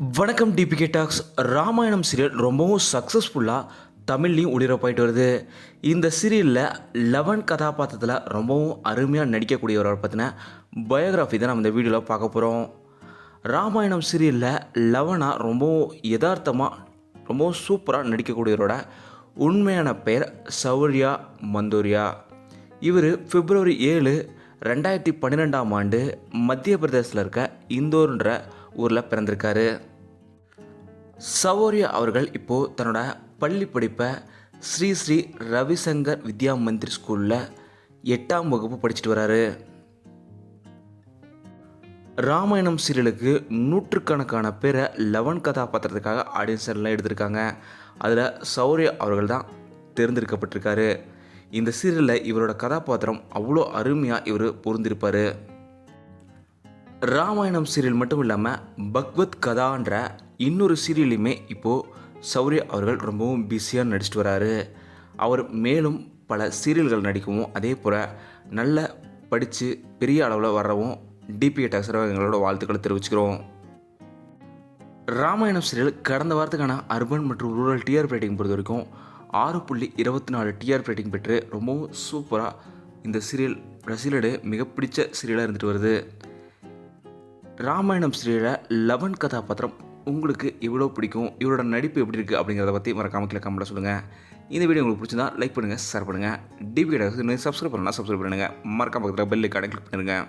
வணக்கம் DPK tax Ramayanam serial ரொம்பவும் சக்ஸஸ்ஃபுல்லாக தமிழ்லையும் ஒளிபரப்பாயிட்டு வருது. இந்த சீரியலில் லெவன் கதாபாத்திரத்தில் ரொம்பவும் அருமையாக நடிக்கக்கூடியவரை பற்றின பயோகிராஃபி தான் நம்ம இந்த வீடியோவில் பார்க்க போகிறோம் ராமாயணம் சீரியலில் லெவனாக ரொம்பவும் யதார்த்தமாக ரொம்பவும் சூப்பராக நடிக்கக்கூடியவரோட உண்மையான பெயர் சௌரியா மந்தூரியா. இவர் பிப்ரவரி ஏழு ரெண்டாயிரத்தி பன்னிரெண்டாம் ஆண்டு மத்திய பிரதேசத்தில் இருக்க இந்தோர்ன்ற ஊரில் பிறந்திருக்காரு. சௌரியா அவர்கள் இப்போது தன்னோட பள்ளி படிப்பை ஸ்ரீ ஸ்ரீ ரவிசங்கர் வித்யா மந்திர் ஸ்கூலில் எட்டாம் வகுப்பு படிச்சுட்டு வராரு. ராமாயணம் சீரியலுக்கு நூற்றுக்கணக்கான பேரை லெவன் கதாபாத்திரத்துக்காக ஆடியன்ஸ்லாம் எடுத்திருக்காங்க. அதில் சௌரியா அவர்கள் தான் தேர்ந்தெடுக்கப்பட்டிருக்காரு. இந்த சீரியலில் இவரோட கதாபாத்திரம் அவ்வளோ அருமையாக இவர் பொருந்திருப்பார். ராமாயணம் சீரியல் மட்டும் இல்லாமல் பக்வத் கதான்ற இன்னொரு சீரியலையுமே இப்போது சௌரிய அவர்கள் ரொம்பவும் பிஸியாக நடிச்சிட்டு வராரு. அவர் மேலும் பல சீரியல்கள் நடிக்கவும் அதே போல் நல்ல படித்து பெரிய அளவில் வரவும் டிபிஏ டாக்ஸராக எங்களோட வாழ்த்துக்களை தெரிவிச்சுக்கிறோம். ராமாயணம் சீரியல் கடந்த வாரத்துக்கான அர்பன் மற்றும் ரூரல் டிஆர் ரேட்டிங் பொறுத்த வரைக்கும் ஆறு புள்ளி இருபத்தி நாலு டிஆர் ரேட்டிங் பெற்று ரொம்பவும் சூப்பராக இந்த சீரியல் ரசிகர்களிடையே மிக பிடிச்ச சீரியலாக இருந்துட்டு வருது. ராமாயணம் சீரியலில் லெவன் கதாபாத்திரம் உங்களுக்கு எவ்வளோ பிடிக்கும் இவரோட நடிப்பு எப்படி இருக்குது அப்படிங்கிறத பற்றி மறக்காம கீழே கமெண்ட்டில் சொல்லுங்கள் இந்த வீடியோ உங்களுக்கு பிடிச்சிருந்தா லைக் பண்ணுங்கள் ஷேர் பண்ணுங்கள் டிபி சப்ஸ்கிரைப் பண்ணலாம் சப்ஸ்கிரைப் பண்ணுங்கள் மறக்காம பக்கத்தில் பெல் ஐக்கானை கிளிக் பண்ணுங்கள்